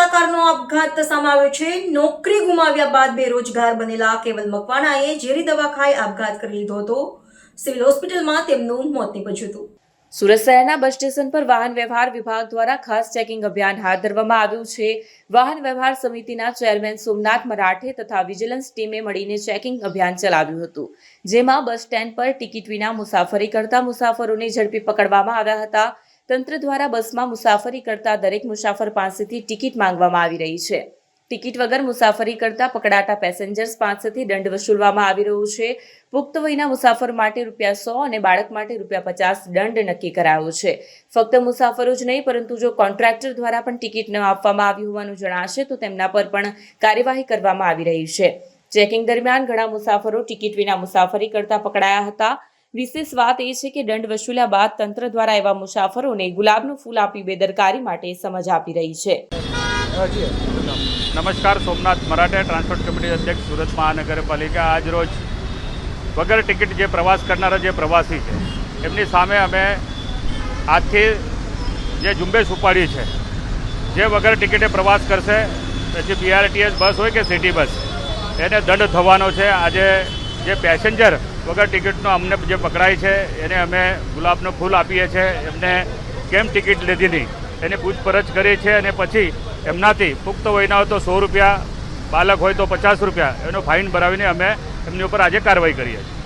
કલાકારનો આપઘાત સામે આવ્યો છે. નોકરી ગુમાવ્યા બાદ બેરોજગાર બનેલા કેવલ મકવાણાએ ઝેરી દવા ખાઈ આપઘાત કરી લીધો હતો. સિવિલ હોસ્પિટલમાં તેમનું મોત નીપજ્યું હતું. સુરત શહેરના બસ સ્ટેશન પર વાહન વ્યવહાર વિભાગ દ્વારા ખાસ ચેકિંગ અભિયાન હાથ ધરવામાં આવ્યું છે. વાહન વ્યવહાર સમિતિના ચેરમેન સોમનાથ મરાઠે તથા વિજિલન્સ ટીમે મળીને ચેકિંગ અભિયાન ચલાવ્યું હતું. જેમાં બસ સ્ટેન્ડ પર ટિકિટ વિના મુસાફરી કરતા મુસાફરોને ઝડપી પકડવામાં આવ્યા હતા. તંત્ર દ્વારા બસમાં મુસાફરી કરતા દરેક મુસાફર પાસેથી ટિકિટ માંગવામાં આવી રહી છે. ટિકિટ વગર મુસાફરી કરતા પકડાતા પેસેન્જર્સ પાસેથી દંડ વસૂલવામાં આવી રહ્યો છે. પુખ્ત વયના મુસાફર માટે રૂપિયા સો અને બાળક માટે રૂપિયા પચાસ દંડ નક્કી કરાયો છે. ફક્ત મુસાફરો જ નહીં, પરંતુ જો કોન્ટ્રાક્ટર દ્વારા પણ ટિકિટ ન આપવામાં આવી હોવાનું જણાશે, તો તેમના પર પણ કાર્યવાહી કરવામાં આવી રહી છે. ચેકિંગ દરમિયાન ઘણા મુસાફરો ટિકિટ વિના મુસાફરી કરતા પકડાયા હતા. વિશેષ વાત એ છે કે દંડ વસૂલ્યા બાદ તંત્ર દ્વારા એવા મુસાફરોને ગુલાબનું ફૂલ આપી બેદરકારી માટે સમજ આપી રહી છે. નમસ્કાર, સોમનાથ મરાઠે ટ્રાન્સપોર્ટ કમિટી અધ્યક્ષ સુરત મહાનગરપાલિકા. આજ રોજ વગર ટિકિટ જે પ્રવાસ કરનારા જે પ્રવાસી છે, એમની સામે અમે આજથી જે ઝુંબેશ ઉપાડી છે, જે વગર ટિકિટે પ્રવાસ કરશે, પછી બીઆરટીએસ બસ હોય કે સિટી બસ, એને દંડ થવાનો છે. આજે જે પેસેન્જર વગર ટિકિટનો અમને જે પકડાય છે, એને અમે ગુલાબનું ફૂલ આપીએ છીએ એમને કેમ ટિકિટ લીધી નહીં? એની પૂછપરછ કરીએ છીએ અને પછી એમનાથી પુખ્ત વયના હોય તો સો રૂપિયા, બાલક હોય તો પચાસ રૂપિયા, એનો ફાઇન ભરાવીને અમે એમની ઉપર આજે કાર્યવાહી કરીએ છીએ.